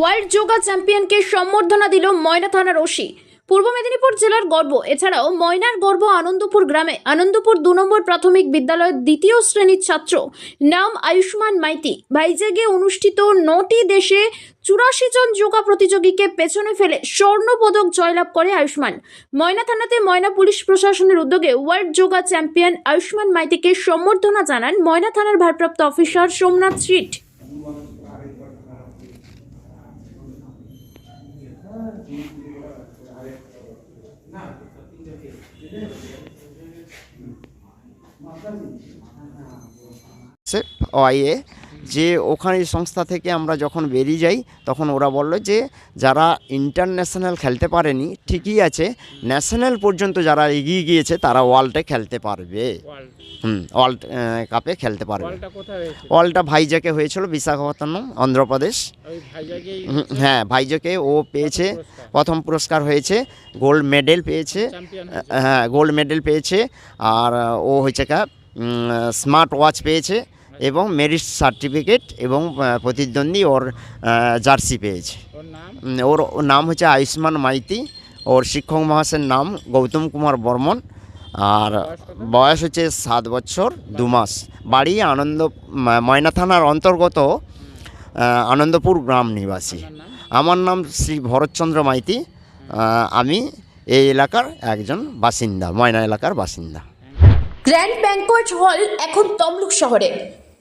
World yoga চ্যাম্পিয়নকে সম্বর্ধনা দিল ময়না থানার ওসি। পূর্ব মেদিনীপুর জেলার গর্ব। এছাড়াও ময়নার গর্ব আনন্দপুর গ্রামে। আনন্দপুর দু নম্বর প্রাথমিক বিদ্যালয়ের দ্বিতীয় শ্রেণির ছাত্র। নাম আয়ুষ্মান মাইতি। ভাইজেগে অনুষ্ঠিত নটি দেশে চুরাশি জন যোগা প্রতিযোগীকে পেছনে ফেলে স্বর্ণপদক জয়লাভ করে আয়ুষ্মান। ময়না থানাতে ময়না পুলিশ প্রশাসনের উদ্যোগে ওয়ার্ল্ড যোগা চ্যাম্পিয়ন আয়ুষ্মান মাইতিকে সম্বর্ধনা জানান ময়না থানার ভারপ্রাপ্ত অফিসার সোমনাথ সিট সেফ ওয়াইয়ে যে ওখানে সংস্থা থেকে আমরা যখন বেরিয়ে যাই তখন ওরা বলল যে যারা ইন্টারন্যাশনাল খেলতে পারেনি ঠিকই আছে ন্যাশনাল পর্যন্ত যারা এগিয়ে গিয়েছে তারা ওয়ার্ল্ডে খেলতে পারবে। হুম ওয়ার্ল্ড কাপে খেলতে পারবে। ওয়ার্ল্ডটা ভাইজাকে হয়েছিল বিশাখাপত্তনম অন্ধ্রপ্রদেশ। হ্যাঁ ভাইজাকে ও পেয়েছে প্রথম পুরস্কার। হয়েছে গোল্ড মেডেল পেয়েছে হ্যাঁ গোল্ড মেডেল পেয়েছে আর ও হয়েছে কা স্মার্ট ওয়াচ পেয়েছে এবং মেরিট সার্টিফিকেট এবং প্রতিদ্বন্দ্বী ওর জার্সি পেয়েছে। ওর নাম? ওর ওর নাম হচ্ছে আয়ুষ্মান মাইতি। ওর শিক্ষক মহাশয়ের নাম গৌতম কুমার বর্মন। আর বয়স হচ্ছে সাত বছর দু মাস। বাড়ি আনন্দ ময়না থানার অন্তর্গত আনন্দপুর গ্রাম নিবাসী। আমার নাম শ্রী ভরতচন্দ্র মাইতি। আমি এই এলাকার একজন বাসিন্দা ময়না এলাকার বাসিন্দা। গ্র্যান্ড ব্যাংকোয়েট হল এখন তমলুক শহরে।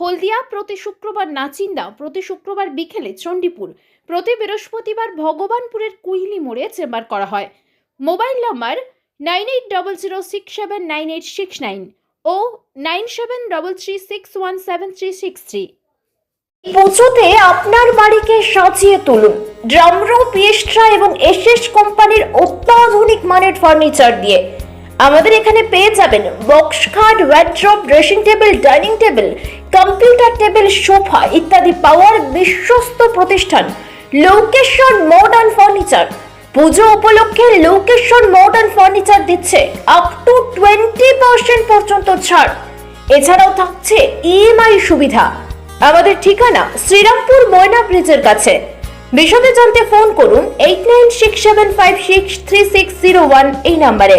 হলদিয়া প্রতি শুক্রবার নাচিন্দা, প্রতি শুক্রবার বিকেলে চণ্ডীপুর, প্রতি বৃহস্পতিবার ভগবানপুরের কুইলি মোড়ে চেম্বার করা হয়। Mobile number nine eight double zero six seven nine eight six nine ও nine seven double three six one seven three six three. পুজোতে আপনার বাড়িকে সাজিয়ে তুলুন। ড্রামরো পিয়েস্ট্রা এবং এসএস কোম্পানির অত্যাধুনিক মানের ফার্নিচার দিয়ে আমাদের এখানে পেয়ে যাবেন বক্স খাট wardrobe dressing table dining table computer table sofa ইত্যাদি পাওয়ার বিশ্বস্ত প্রতিষ্ঠান লোকেশ্বর মডার্ন ফার্নিচার পুজো উপলক্ষে লোকেশ্বর মডার্ন ফার্নিচার দিচ্ছে আপ টু টোয়েন্টি পার্সেন্ট পর্যন্ত ছাড়। এছাড়াও থাকছে ইএমআই সুবিধা। আমাদের ঠিকানা শ্রীরামপুর ময়না ব্রিজের কাছে। বিশদে জানতে ফোন করুন eight nine six seven five six three six zero one এই নাম্বারে